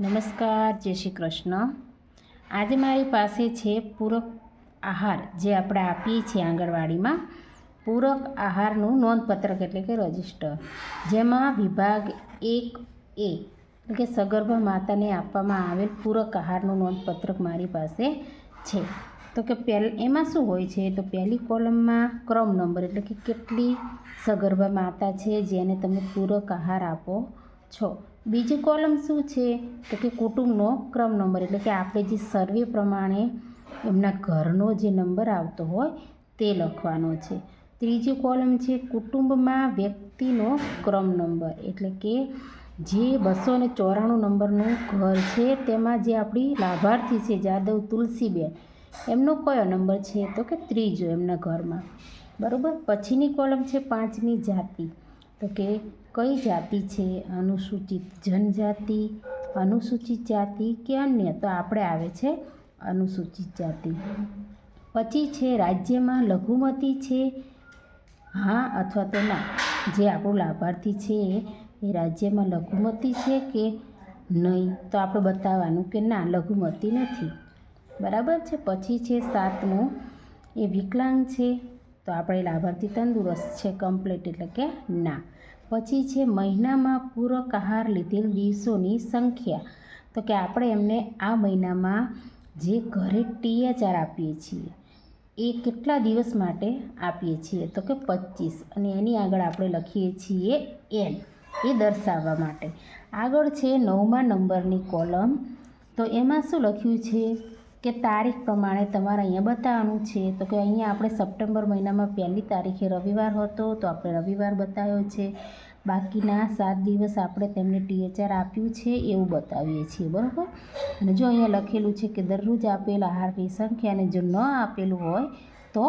નમસ્કાર, જય શ્રી કૃષ્ણ. આજે મારી પાસે છે પૂરક આહાર, જે આપણે આપીએ છીએ આંગણવાડીમાં. પૂરક આહારનું નોંધપત્રક એટલે કે રજિસ્ટર, જેમાં વિભાગ એક એ, એટલે કે સગર્ભા માતાને આપવામાં આવેલ પૂરક આહારનું નોંધપત્રક મારી પાસે છે. તો કે પહેલ એમાં શું હોય છે? તો પહેલી કોલમમાં ક્રમ નંબર, એટલે કે કેટલી સગર્ભા માતા છે જેને તમે પૂરક આહાર આપો છો. બીજી કોલમ શું છે? તો કે કુટુંબનો ક્રમ નંબર. એટલે કે આપણે જે સર્વે પ્રમાણે એમના ઘરનો જે નંબર આવતો હોય તે લખવાનો છે. ત્રીજી કોલમ છે કુટુંબમાં વ્યક્તિનો ક્રમ નંબર. એટલે કે જે બસો ને ચોરાણું નંબરનું ઘર છે તેમાં જે આપણી લાભાર્થી છે જાદવ તુલસીબેન, એમનો કયો નંબર છે? તો કે ત્રીજો એમના ઘરમાં. બરાબર? પછીની કોલમ છે પાંચમી જાતિ. તો કે કઈ જાતિ છે? અનુસૂચિત જનજાતિ, અનુસૂચિત જાતિ કે અન્ય? તો આપણે આવે છે અનુસૂચિત જાતિ. પછી છે રાજ્યમાં લઘુમતી છે. હા અથવા તો ના? જે આપણું લાભાર્થી છે એ રાજ્યમાં લઘુમતી છે કે નહીં? તો આપણે બતાવવાનું કે ના, લઘુમતી નથી. બરાબર છે? પછી છે સાતમું. એ વિકલાંગ છે. તો આપણે લાભાર્થી તંદુરસ્ત છે કમ્પ્લીટ એટલે કે ના. પછી છે, મહિનામાં પૂરક આહાર લીધેલ દિવસોની સંખ્યા. તો કે આપણે એમને આ મહિનામાં જે ઘરે ટીએચઆર આપીએ છીએ, એ કેટલા દિવસ માટે આપીએ છીએ? તો કે પચીસ. અને એની આગળ આપણે લખીએ છીએ એન. એ દર્શાવવા માટે. આગળ છે, નવમા નંબરની કોલમ. તો એમાં શું લખ્યું છે? કે તારીખ પ્રમાણે તમારે અહીંયા બતાવવાનું છે. તો કે અહીંયા આપણે સપ્ટેમ્બર મહિનામાં પહેલી તારીખે રવિવાર હતો, તો આપણે રવિવાર બતાવ્યો છે. બાકીના સાત દિવસ આપણે તેમને ટીએચઆર આપ્યું છે, એવું બતાવીએ છીએ, બરાબર? અને જો અહીંયા લખેલું છે કે દરરોજ આપેલ આહારની સંખ્યા જો ન આપેલું હોય, તો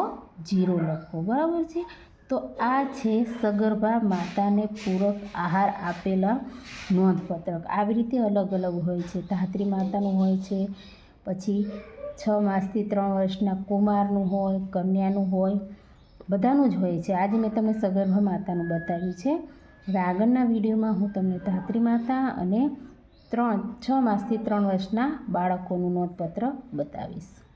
જીરો લખો, બરાબર છે? તો આ છે સગર્ભા માતાને પૂરક આહાર આપેલા નોંધપત્રક. આવી રીતે અલગ અલગ હોય છે. ધાત્રી માતાનું હોય છે પછી છ માસથી ત્રણ વર્ષના કુમારનું હોય, કન્યાનું હોય, બધાનું જ હોય છે. આજે મેં તમને સગર્ભા માતાનું બતાવ્યું છે. હવે વિડીયોમાં હું તમને ધાત્રી માતા અને ત્રણ, છ માસથી ત્રણ વર્ષના બાળકોનું નોંધપત્ર બતાવીશ.